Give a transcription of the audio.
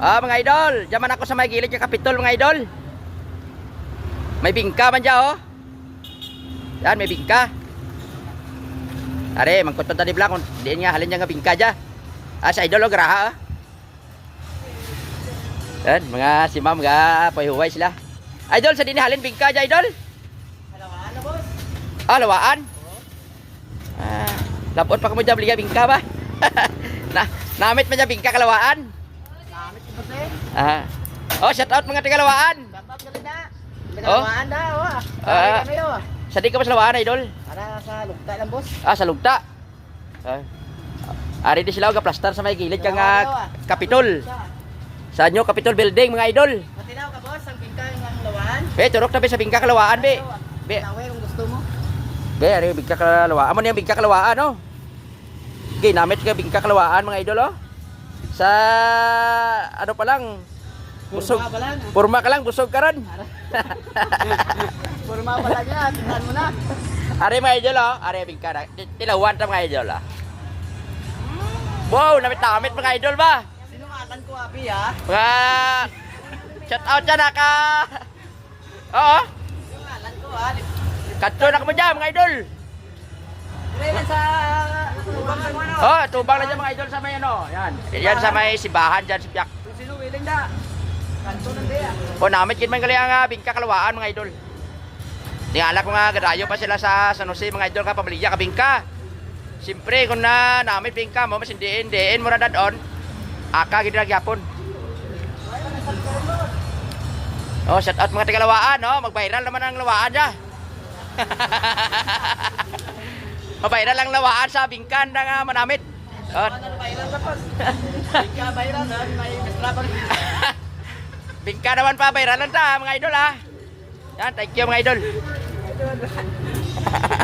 Ah, mga idol, diyan ako sa may gilid ng kapitol, mga idol. May bingka man dyan, oh. Yan, may bingka. Are, mangkutot na di blang, diin nga halin niya nga bingka dyan. Ah, sa idol, oh, graha, oh. Yan, mga si ma'am, mga pahihuway sila. Idol, sa din halin bingka dyan, idol? Halawaan na, boss. Ah, lawaan? Ah, lapot pa ka mo dyan, baliga bingka ba? na, namit man dyan bingka kalawaan. Namit ko boss eh. Ah. Oh, shout out mga tagalawaan. Dapat ka rin na. Oh? Halawaan na, oh. Ah. Ah. kami, oh. Sa di ka ba sa lawaan, idol? Para sa lugta lang, boss. Ah, sa lugta. Ah. Ari di sila gaplastar sa may gilid kang dalawa. Kapitol. Sa. Inyo Kapitol Building mga idol. Matinaw ka, boss. Ang bingka ng halawaan. Be, turok na be sa bingka kalawaan be. Be, Tawag kung gusto mo. be, ari bingka kalawaan. Amo yung bingka kalawaan, no? Okay, namit ka bingka kalawaan mga idol, oh. Sa ano pa lang, Busog. Purma pa lang. ah. purma ka lang, busog ka ron. Purma pa lang yan. Tingnan mo na. Ari mga idol, oh. Ari yung bingka na. Tilawan ta mga idol, ah. Wow, namit-namit mga idol ba? Sinungatan ko, Abi, ah. Mga shout out dyan naka Oo Sinungatan ko, ah. Katso na ka mo dyan mga idol Oh, tubang na dyan mga idol sa may ano Yan Yan sa may sibahan dyan si Piak Kung sino willing na. Kanto ng dia. O namit kin man gali ang bingka kalawaan mga idol Tingala ko nga gadayo pa sila sa San Jose mga idol ka pamilya ka bingka Siyempre kung na namit bingka mo mas hindi diin mo na dadon Aka gid na gyapon Oh, shout out mga tagalawaan, no? Mag-viral naman ang lawaan dyan. Mabayran lang lawaan sa bingkan na nga manamit. Oh? Bingka pa naman pa, bayralan ta mga idol ha. Yan, thank you mga idol.